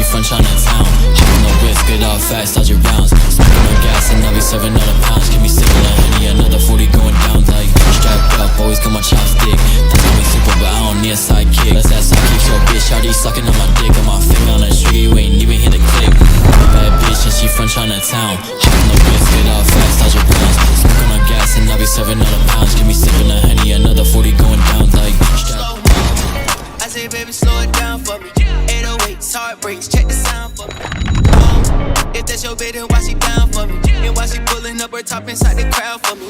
she from Chinatown. Hop on the whisk, get off fast, your rounds. Smoking on gas and I'll be serving all the pounds. Give me sipping a henny, another 40 going down like strapped up. Always got my chopstick. They call me super, but I don't need a sidekick. Let's that sidekick, your bitch. Shawty sucking on my dick. On my finger on the trigger, you ain't even hit the click. Bad bitch and she from Chinatown. Check the sound for me. Oh, if that's your bid, then why she down for me? And why she pulling up her top inside the crowd for me?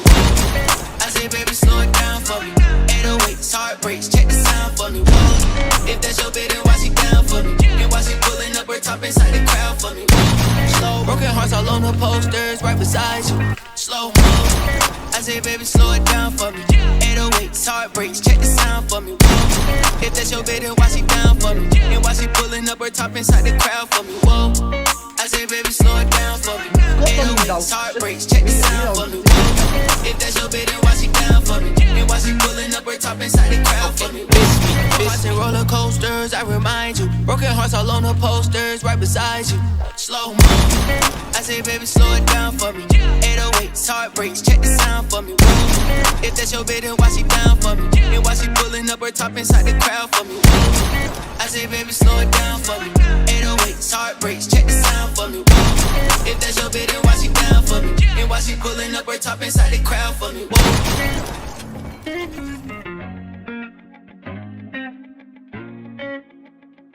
I say, baby, slow it down for me. 808s, heartbreaks, check the sound for me. Whoa. If that's your bid, then why she down for me? And why she pulling up her top inside the crowd for me? Slow, broken hearts all on the posters, right beside you. Slow mo. I say, baby, slow it down for me. 808s, heartbreaks, check the sound for me. If that's your bid, then why she down for me? And why she pulling up her top inside the crowd for me? Whoa. I say, baby, slow it down for me. 808s, heartbreaks, check the sound for me. Whoa. If that's your bid, then why she down for me? And why she pulling up her top inside the crowd for me? Miss me, watching roller coasters, I remind you. Broken hearts all on the posters, right beside you. Slow mo. I say, baby, slow it down for me. 808s, heartbreaks. Check the sound for me. If that's your bed, then why she down for me? And why she pulling up her top inside the crowd for me? I say, baby, slow it down for me. 808s, heartbreaks. Check the sound for me. If that's your bed, then why she down for me? And why she pulling up her top inside the crowd for me? Whoa.